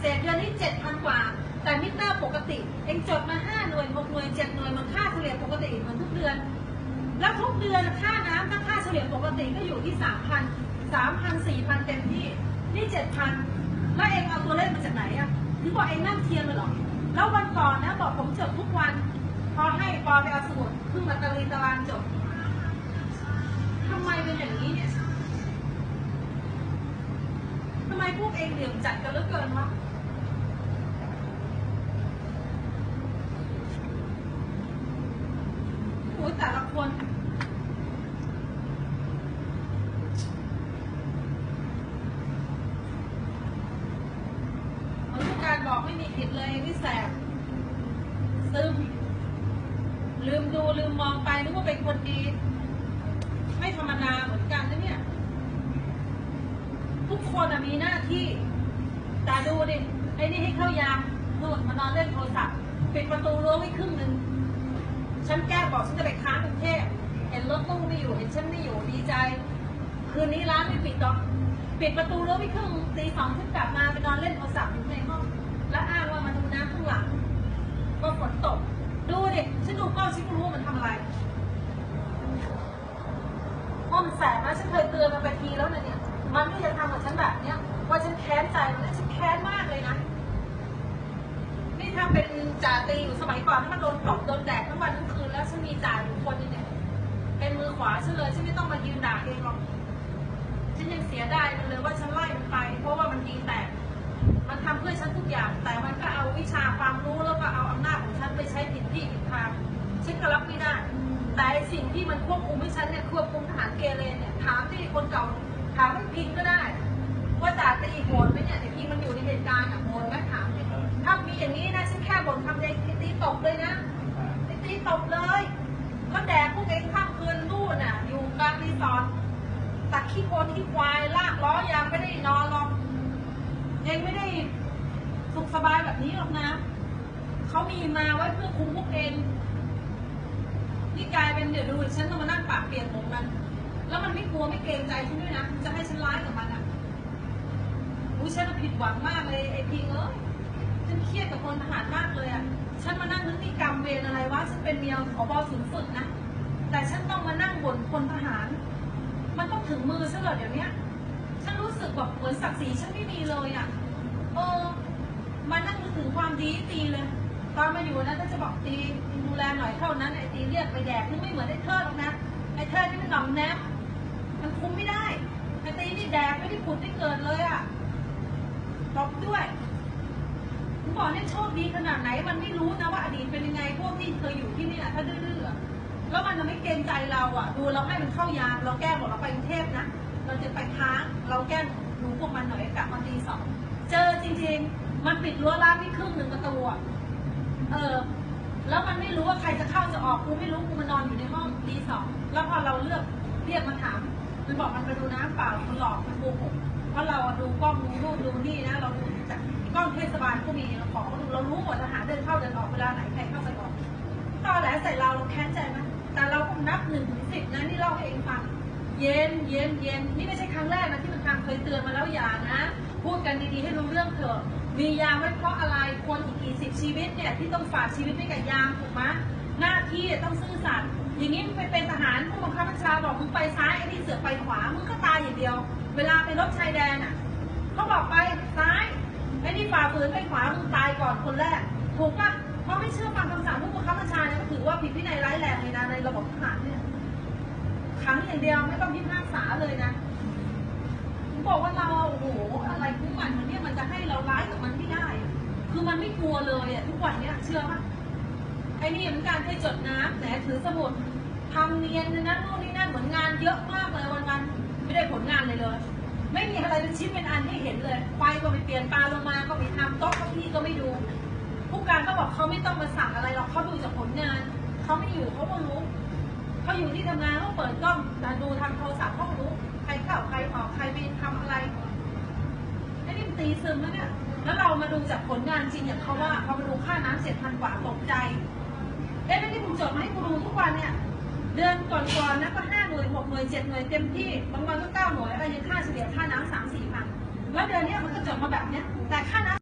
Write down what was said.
เศษเดือนนี้เจ็ดพันกว่า แต่มิเตอร์ปกติ เองจดมาห้าหน่วยหกหน่วยเจ็ดหน่วยมันค่าเฉลี่ยปกติเหมือนทุกเดือน แล้วทุกเดือนค่าน้ำถ้าค่าเฉลี่ยปกติก็อยู่ที่สามพันสามพันสี่พันเต็มที่ นี่เจ็ดพันแล้วเองเอาตัวเลขมาจากไหนอะถึงบอกเองนั่งเทียนเลยหรอแล้ววันก่อนนะบอกผมจดทุกวัน พอให้ปอไปเอาสมุดเพิ่งมาตะลีตารางจดทำไมเป็นอย่างนี้เนี่ยทำไมพว กเองเหลี่ยมจัดกันเหลือเกินวะโอ้ยแต่ละคนเมือนผู้การบอกไม่มีผิดเลยพี่แสบซึม ลืมดูลืมมองไปนึกว่าเป็นคนดี ไม่ธรรมดาเหมือนกันนะเนี่ย คนมีหน้าที่แต่ดูดิไอ้นี่ให้เข้ายามนู่นมานอนเล่นโทรศัพท์ปิดประตูรั้วไว้ครึ่งหนึ่งฉันแก้บอกฉันจะไปค้างกรุงเทพเห็นรถตู้ไม่อยู่เห็นฉันไม่อยู่ดีใจ คืนนี้ร้านไม่ปิดหรอกปิดประตูรั้วไม่ครึ่งตีสองฉันกลับมาไปนอนเล่นโทรศัพท์อยู่ในห้อง แล้วอ้างว่ามาดูน้ำข้างหลังว่าฝนตก ดูดิฉันดูกล้องฉันก็รู้ว่ามันทำอะไรห้องแสบนะฉันเคยเตือนมันไปทีแล้วนะเนี่ย มันก็ยังทำกับฉันแบบเนี้ยว่าฉันแค้นใจมันฉันแค้นมากเลยนะ นี่ถ้าเป็นจ่าตีอยู่สมัยก่อนถ้ามันโดนตบโดนแดดทั้งวันทั้งคืนแล้วฉันมีจ่าอยู่คนนึงเนี่ยเป็นมือขวาฉันเลยฉันไม่ต้องมายืนด่าเองหรอกฉันยังเสียดายมันเลยว่าฉันไล่มันไป เพราะว่ามันดีแตกมันทำเพื่อฉันทุกอย่าง แต่มันก็เอาวิชาความรู้แล้วก็เอาอำนาจของฉันไปใช้ผิดที่ผิดทางฉันก็รับไม่ได้แต่สิ่งที่มันควบคุมให้ฉันเนี่ยควบคุมทหารเกเรเนี่ยถามที่คนเก่า ถามพิงก็ได้ ว่าจ่าตีโหดไหมเนี่ยแต่พิงมันอยู่ในเหตุการณ์อะโหดไหมถามดิถ้ามีอย่างนี้นะฉันแค่บ่นคำเดียวตีตบเลยนะตีตบเลยแล้วแดกพวกเองข้ามคืนนู่นน่ะ อยู่กลางรีสอร์ทตักขี้โคลนขี้ควายลากล้อยางไม่ได้นอนหรอกเองไม่ได้สุขสบายแบบนี้หรอกนะเขามีมาไว้เพื่อคุ้มพวกเองนี่กลายเป็นเดี๋ยวดูฉันต้องมานั่งปากเปลี่ยนผมมัน แล้วมันไม่กลัวไม่เกรงใจฉันด้วยนะจะให้ฉันร้ายกับมันอะอุ้ยฉันผิดหวังมากเลยไอ้พิงเอ้ยฉันเครียดกับคนทหารมากเลยอะ ฉันมานั่งนึกนี่กรรมเวรอะไรวะฉันเป็นเมียขอบอศูนย์ฝึกนะ แต่ฉันต้องมานั่งบ่นคนทหาร มันต้องถึงมือฉันเหรอเดี๋ยวเนี้ยฉันรู้สึกแบบเหมือนศักดิ์ศรีฉันไม่มีเลยอะเออมานั่งนึกถึงความดีตีเลย ตอนมาอยู่นะถ้าจะบอกตีดูแลหน่อยเท่านั้นไอ้ตีเรียกไปแดกนึกไม่เหมือนไอ้เทิดหรอกนะไอ้เทิดนี่มันหน่อมแนม มันคุมไม่ได้ไอตีนี่แดกไม่ได้ผุดไม่เกิดเลยอะตบด้วยผมบอกเนี่ยโชคดีขนาดไหน มันไม่รู้นะว่าอดีตเป็นยังไง พวกที่เคยอยู่ที่นี่อะถ้าดื้อๆอแล้วมันจะไม่เกรงใจเราอะ ดูเราให้มันเข้ายามเราแก้บอกเราไปกรุงเทพนะ เราจะไปค้าง เราแกล้งดูพวกมันหน่อยกลับมาตีสองเจอจริงๆ มันปิดรั้วร้านไม่ครึ่งหนึ่งประตูเออ แล้วมันไม่รู้ว่าใครจะเข้าจะออกกูไม่รู้กูมานอนอยู่ในห้องตีสองแล้วพอเราเลือกเรียกมาถาม มันบอกมันไปดูน้ำเปล่ามันหลอกมันโกหกเพราะเราดูกล้องดูนู่นดูนี่นะ เราดูจากกล้องเทศบาลก็มีเราขอดูเรารู้หมดทหารเดินเข้าเดินออกเวลาไหนใครเข้าไปออกตอนแหลใส่เราเราแค้นใจไหมแต่เราก็นับหนึ่งถึงสิบนะนี่เล่าให้เองฟังเย็นเย็นเย็นนี่ไม่ใช่ครั้งแรกนะที่มันทำเคยเตือนมาแล้วอย่านะ พูดกันดีๆให้รู้เรื่องเถอะมียาไว้เพราะอะไรคนอีกกี่สิบชีวิตเนี่ยที่ต้องฝากชีวิตไว้กับยาถูกไหม หน้าที่ต้องซื่อสัตย์อย่างนี้มึงไปเป็นทหารผู้บังคับบัญชาบอกมึงไปซ้ายไอ้นี่เสือกไปขวามึงก็ตายอย่างเดียว เวลาไปรบชายแดนอะเขาบอกไปซ้ายไอ้นี่ฝ่าฝืนไปขวามึงตายก่อนคนแรกถูกปะเพราะไม่เชื่อฟังคำสั่งผู้บังคับบัญชาเนี่ยถือว่าผิดวินัยร้ายแรงเลยนะในระบบทหารเนี่ยขังอย่างเดียวไม่ต้องพิพากษาเลยนะผมบอกว่าเราโอ้โหอะไรของมันมันเนี่ยมันจะให้เราร้ายกับมันไม่ได้ คือมันไม่กลัวเลยอะทุกวันเนี้ยเชื่อปะ ไอ้นี่เหมือนการให้จดน้ำแต่ถือสมุดทำเนียนนะนู่นนี่นั่นเหมือนงานเยอะมากเลยวันวันๆไม่ได้ผลงานเลยเลย ไม่มีอะไรเป็นชิ้นเป็นอันให้เห็นเลยไฟก็ไม่เปลี่ยนปลาลงมาก็ไม่ทำโต๊ะเก้าอี้ก็ไม่ดู ผู้การก็บอกเขาไม่ต้องมาสั่งอะไรหรอกเขาดูจากผลงานเขาไม่อยู่เขาก็รู้เขาอยู่ที่ทำงานเขาเปิดกล้องแต่ดูทางโทรศัพท์เขารู้ใครเข้าใครออกใครไปทำอะไรไอ้นี่ตีซึมแล้วเนี่ยแล้วเรามาดูจากผลงานจริงอย่างเขาว่าพอมาดูค่าน้ำเจ็ดพันกว่าตกใจ เอ้ยแล้วนี่มึงจดมาให้กูดูทุกวันเนี่ย เดือนก่อนๆนะก็ห้าหน่วยหกหน่วยเจ็ดหน่วยเต็มที่บางวันก็เก้าหน่วยอะไรยังค่าเฉลี่ยค่าน้ำสามสี่พันแล้วเดือนเนี้ยมันก็จดมาแบบเนี้ยแต่ค่าน้ำ